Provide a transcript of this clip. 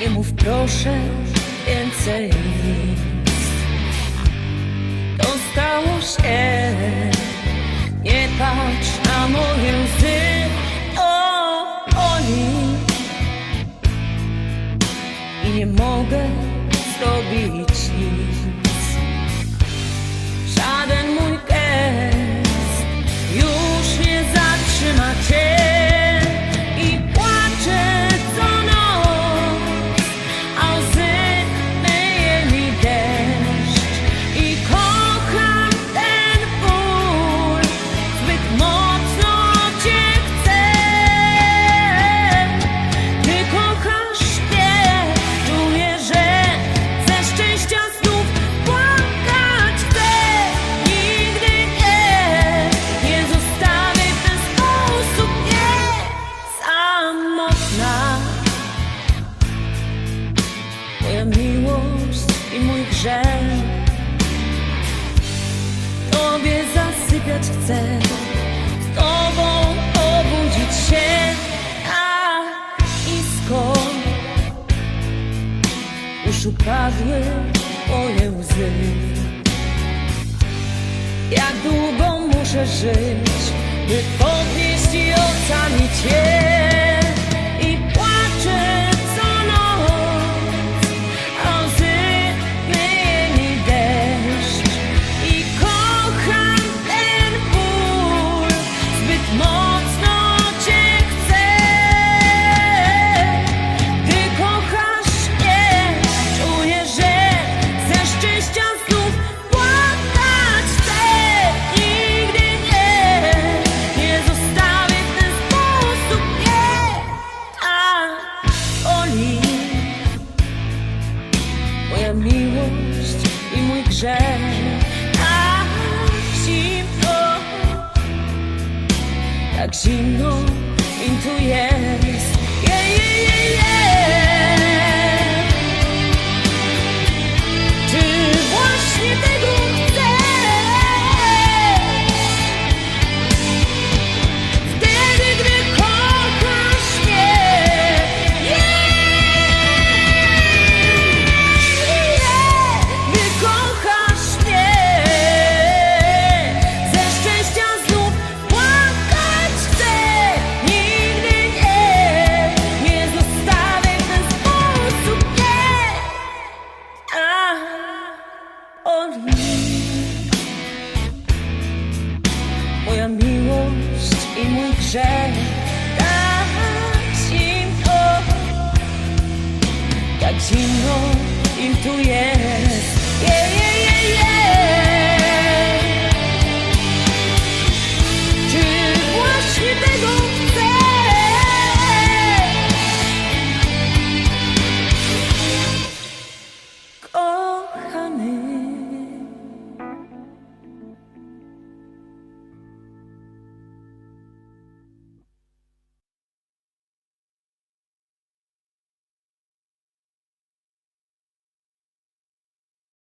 Nie mów proszę więcej nic. To stało się. Nie patrz na moje łzy. O, oni I nie mogę zrobić nic mój grzech. Tobie zasypiać chcę Z Tobą obudzić się. Tak nisko Już upadły moje łzy? Jak długo muszę żyć By podnieść i ocalić je i mój grzech Tak zimno Tak zimno moja miłość i mój grzech Tak zimno, tak zimno im tu jest yeah.